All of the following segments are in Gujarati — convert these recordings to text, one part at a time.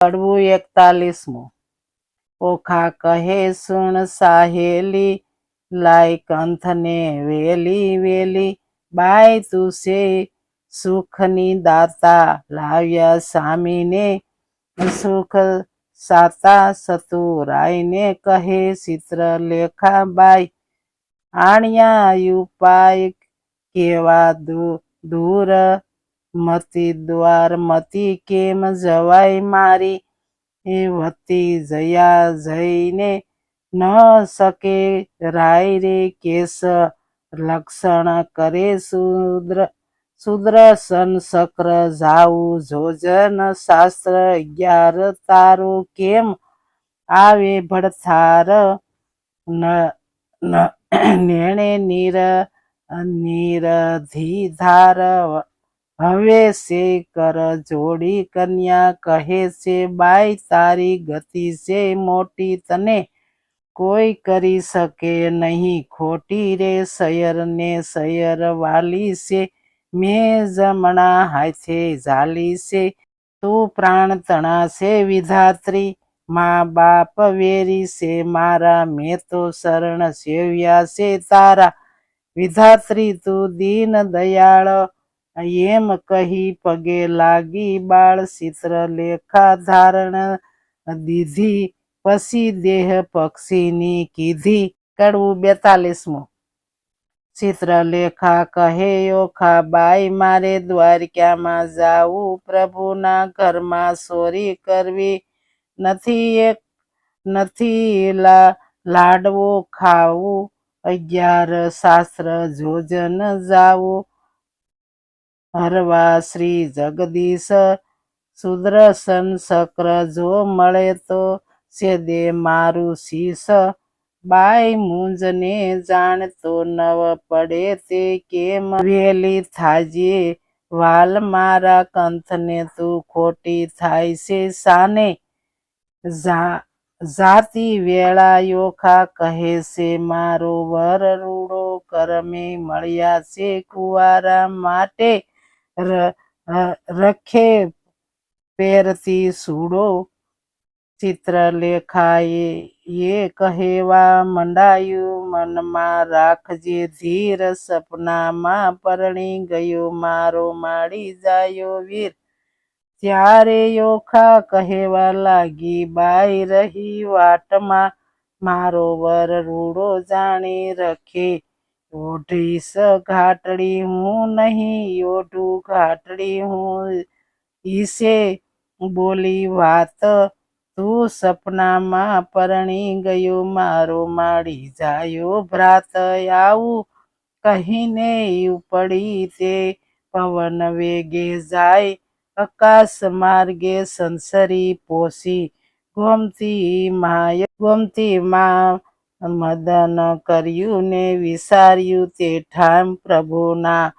કડવું એકતાલીસમું. ઓખા કહે, સુણ સાહેલી, લાય કંથને વેલી વેલી, બાય તુસે, સુખની દાતા લાવ્યા સામીને, સુખ સાતા સતુરાયને કહે, ચિત્રલેખા બાઈ આણ્યા ઉપાય કેવા દૂર મતી દ્વાર, મતી કેમ જવાય મારી? એ વતી જયા જઈને ન શકે રાય રે કેસ. લક્ષણ કરે શુદ્ર સુદ્રસન શક્ર જાવું જોજન શાસ્ત્ર અગિયાર તારું કેમ આવે ભડથાર? નેણે નીર, નિરધિધાર હવે છે કર જોડી કન્યા કહે છે, બાઈ, તારી ગતિ છે મોટી તને કોઈ કરી શકે નહીં. ખોટી રે શયર ને શયર વાલી છે, મેં જમણા હાથે ઝાલી છે. તું પ્રાણ તણા છે વિધાત્રી, મા બાપ વેરી છે, મારા મેં તો શરણ સેવ્યા છે તારા. વિધાત્રી, તું દીન દયાળ એમ કહી પગે લાગી બાળ ચિત્ર લેખા ધારણ દીધી. પછી દેહ પક્ષીની કીધી, કડવું બેતાલીસમું. ચિત્રલેખા કહે, ઓખા બાઈ, મારે દ્વારકામાં જાવું. પ્રભુના ઘરમાં ચોરી કરવી નથી એક, નથી લા, લાડવો ખાવું. અગિયાર શાસ્ત્ર જોજન જાવું. હરવા શ્રી જગદીશ સુદર્શન શક્ર જો મળે તો સેદે મારું શીશ. બાઈ મુંજને જાણતો નવ પડે તે કેમ? વેલી થાજે, વાલ મારા કંથને તું ખોટી થાય છે સાને? જાતિ વેળા યોખા કહે છે, મારો વર રૂડો કરમે મળ્યા છે કુવારા માટે. રખે પહેરતી સૂડો ચિત્રલેખાએ એ કહેવા મંડાયું, મનમાં રાખજે ધીર, સપનામાં પરણી ગયો મારો માડી જાયો વીર. ત્યારે યોખા કહેવા લાગી, બાઈ રહી વાટમાં, મારો વર રૂડો જાણી રખે ઓઢીશ ઘાટડી હું નહીં, ઓઢું ઘાટડી હું. ઈસે બોલી વાત, તું સપનામાં પરણી ગયો, મારો માડી જાયો ભ્રાત. આવું કહીને ઉપડી તે પવન વેગે જાય આકાશ માર્ગે સંસરી પોસી. ગોમતી માય, ગોમતી માં મદન કર્યું ને વિચાર્યું તે ઠામ, પ્રભુના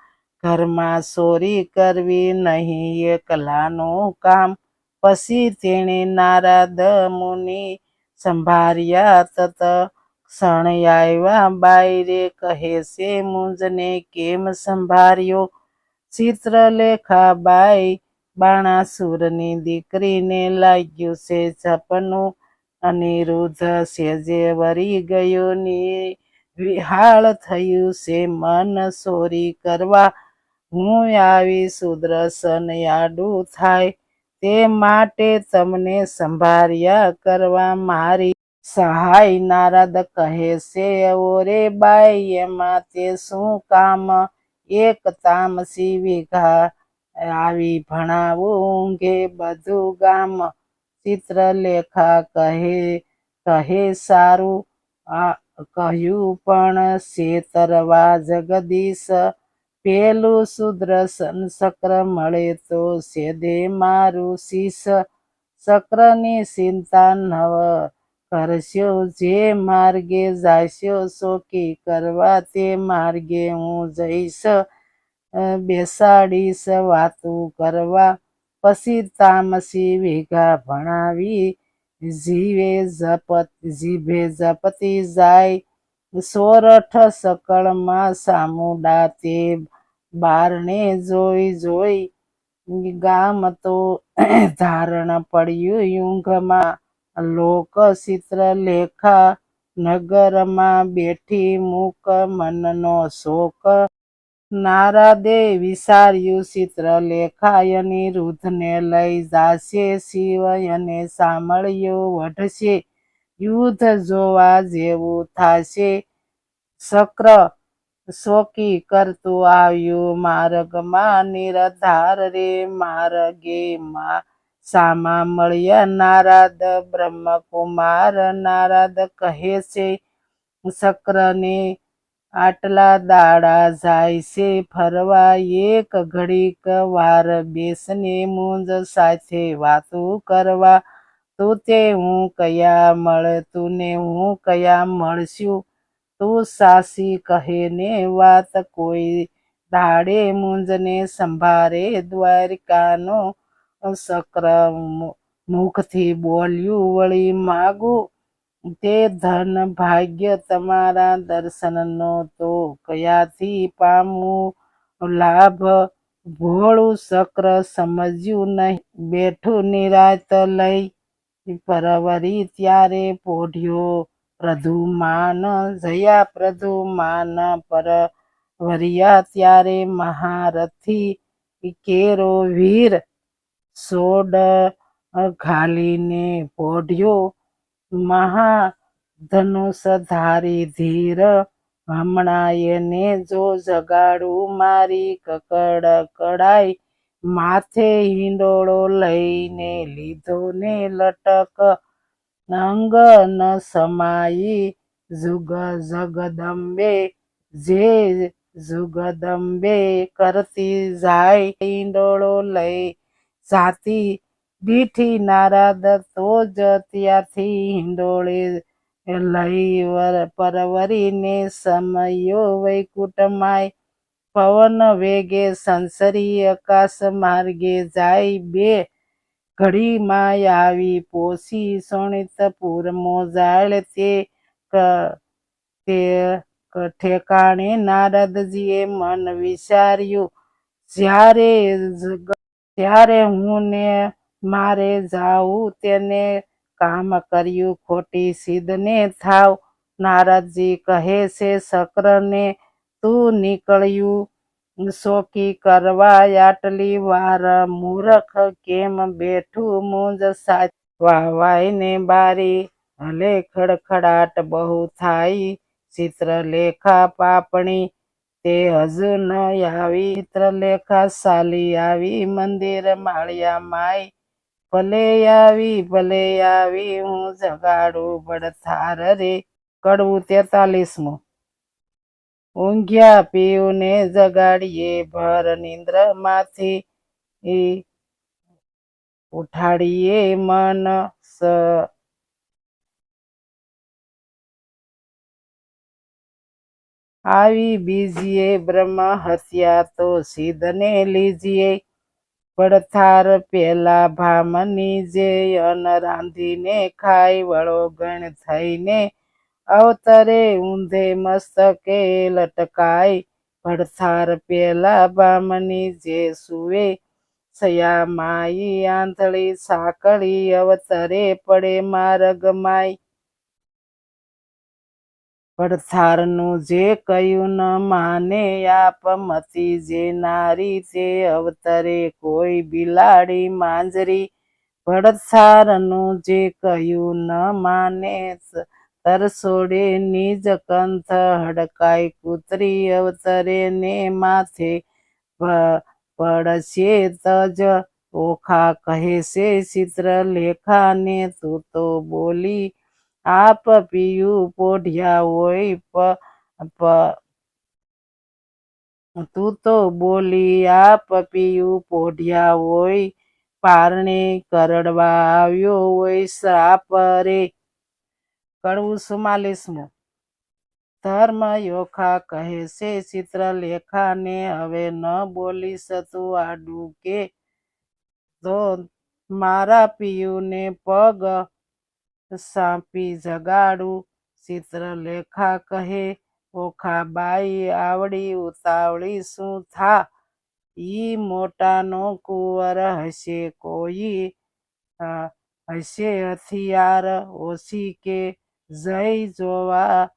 ઘરમાં ચોરી કરવી નહીં, એકલાનું કામ. પછી તેણે નારદ મુનિ સંભાળ્યા તત ક્ષણ આવ્યા, બાયરે કહે છે મુંજને કેમ સંભાળ્યો ચિત્રલેખા બાઈ બાણાસુરની દીકરીને લાગ્યું છે સપનું અનિરુદ્ધ સેજે વરી ગયો ની, વિહાળ થયું છે મન સોરી કરવા. હું આવી સુદર્શન આડું થાય, તે માટે તમને સંભાળ્યા કરવા મારી સહાય. નારદ કહે છે, ઓરે બાઈ, એમાં તે શું કામ? એક તામસી વિઘા આવી ભણાવું ઊંઘે બધું ગામ. ચિત્રલેખા કહે કહે સારું. આ કહ્યું પણ શેતરવા જગદીશ. પેલું સુદર્શન ચક્ર મળે તો સેદે મારું શીશ. ચક્રની ચિંતા નવ કરશો જે માર્ગે જાશો શોકી કરવા તે માર્ગે હું જઈશ. બેસાડીશ વાતું કરવા પછી તામસી ભેગા ભણાવી, જીવે જપત, જીભે જપતી જાય. સોરઠ સકળમાં સામુડા તે બારણે જોઈ જોઈ ગામ તો ધારણ પડ્યું યુંઘમાં. લોક ચિત્ર લેખા નગરમાં બેઠી મૂક મનનો શોક નારદે વિસાર્યું ચિત્ર લેખાયની રૂધને લઈ જાશે શિવ અને સાંભળ્યો વઢશે. યુદ્ધ જોવા જેવું થાશે. શક્ર શોકી કરતું આવ્યું માર્ગમાં નિરધાર રે માર્ગે માં સામા મળ્યા નારદ બ્રહ્મકુમાર. નારદ કહે છે, શક્રને આટલા દાડા જાય છે ફરવા, એક ઘડીક વાર બેસને મુંજ સાથે વાતો કરવા. તું તે હું કયા મળતું ને હું કયા મળશું? તું સાસી કહે ને વાત કોઈ દાડે મુંજને સંભારે દ્વારિકાનો. સક્ર મુખથી બોલ્યું, વળી માગું તે ધન ભાગ્ય તમારા દર્શનનો તો કયાથી પામું? લાભ ભોળું શક્ર સમજ્યું નહીં. બેઠું નિરાત લઈ પરવરી ત્યારે પોઢ્યો પ્રધુમાન. જયા પ્રધુમાન પરવર્યા ત્યારે મહારથી કેરો વીર સોડ ઘાલીને પોઢ્યો મહાધનુષ ધારી ધીર હમણાં એને જો જગાડું મારી કકડ કડાઈ, માથે હિંડોળો લઈને લીધો ને લટક અંગ ન સમાઈ જુગ જગદંબે, જે જુગદંબે કરતી જાય, હિંડોળો લઈ જાતી દીઠી નારાદ તો જ ત્યાંથી હિંડોળી લઈ વર- પરવરીને સમયો વૈકુટમાય પવન વેગે સંસરી આકાશ માર્ગે જાય બે ઘડીમાં આવી પોસી સોણિતપુર મોજાળ તે તે ઠેકાણે નારદજીએ મન વિચાર્યું, જ્યારે ત્યારે હું ને મારે જાવું તેને કામ કર્યું ખોટી સિદ્ધને થાવ. નારદજી કહે છે, શક્રને તું નીકળ્યું શોકી કરવા આટલી વાર મૂરખ કેમ બેઠું મુંજ સાચ વાવાઈને બારી હલે ખડખડાટ બહુ થાય. ચિત્રલેખા પાપણી તે હજુ ન આવી. ચિત્રલેખા સાલી આવી મંદિર માળિયા માય ભલે આવી ભલે આવી, હું જગાડું બળથાર રે, કડવું તેતાલીસમું. ઊંઘ્યા પીયુને જગાડીએ ભર નિંદ્રમાંથી ઉઠાડીએ મન સ. આવી બીજીએ બ્રહ્મ હત્યા તો સિદ્ધને લીજીએ. પડથાર પેલા ભામની જે અન રાંધીને ખાઈ વળો ગણ થઈને અવતરે ઊંધે મસ્તકે લટકાય પડથાર પેલા ભામની જે સુવે સયા માઈ આંધળી સાંકળી અવતરે પડે માર્ગ માય પડથારનું જે કયું ન માને આપ મતી જે નારી તે અવતરે કોઈ બિલાડી માંજરી. પડથારનું જે કયું ન માને તરસોડે નિજ કંથ હડકાય કૂતરી અવતરે ને માથે. પડશે તજ ઓખા કહે છે ચિત્રલેખાને તું તો બોલી આપ પિયું પોઢિયા હોય પ- તું તો બોલી, આપ પિયું પોઢિયા હોય, પારણે કરડવા આવ્યો હોય શ્રાપ રે. કડવું સુમાલીસમું. ધર્મ યોખા કહે છે, ચિત્રલેખાને હવે ન બોલી તું આડું કે તો મારા પિયુને પગ સાંપી જગાડું ચિત્રલેખા કહે, ઓખા બાઈ આવડી, ઉતાવળી શું થા? ઈ મોટાનો કુંવર હશે કોઈ હશે હથિયાર, ઓછી કે જઈ જોવા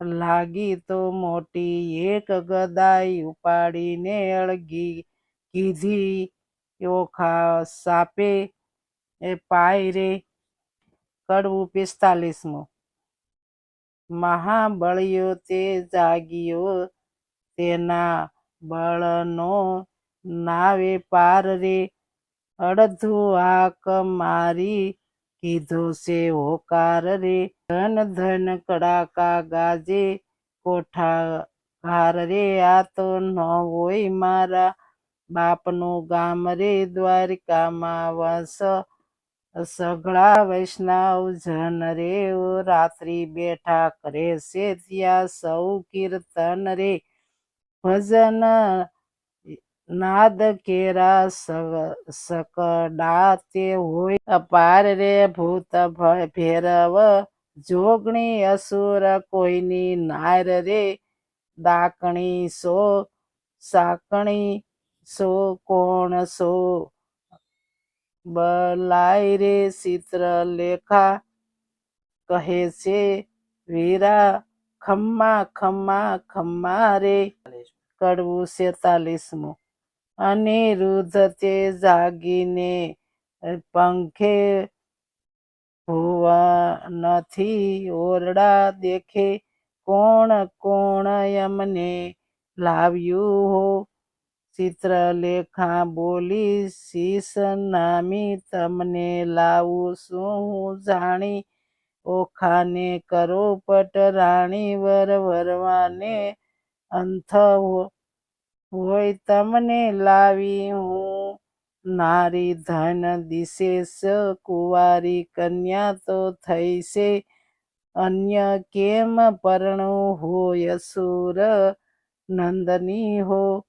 લાગી તો મોટી એક ગદાઈ ઉપાડીને અળગી કીધી, ઓખા સાપે, એ પાય રે કડવું પિસ્તાલીસમું. મહાબળિયો તે જાગ્યો તેના બળનો નાવે પાર રે. અડધું આક મારી કીધો છે હોકાર રે. ધન ધન કડાકા ગાજે કોઠા ઘાર રે. આ તો ન હોય મારા બાપનું ગામ રે દ્વારિકામાં વંશ સઘળા વૈષ્ણવ જન રે રાત્રિ બેઠા કરે છે ત્યાં સૌ કીર્તન રે. ભજન નાદ કેરા સગ- સકડા તે હોય અપાર રે ભૂત ભૈરવ. જોગણી અસુર કોઈની નાર રે. દાકણી સો, સાકણી સો, કોણ સો બલાય રે ચિત્રલેખા કહે છે, વીરા, ખમ્મા ખમ્મા ખમ્મા રે. કડવું સેતાલીસમું અનિરુદ્ધ તે જાગીને પંખે ભુવનથી ઓરડા દેખે. કોણ કોણ એમને લાવ્યું હો? ચિત્રલેખા બોલી શીશ નામી તમને લાવું શું હું જાણી ઓખાને કરો પટ રાણી વર વરવાને અંથ હોય તમને લાવી હું નારી ધન દિશેષ, કુંવારી કન્યા તો થઈ છે અન્ય કેમ પરણું હોય સુર નંદની હો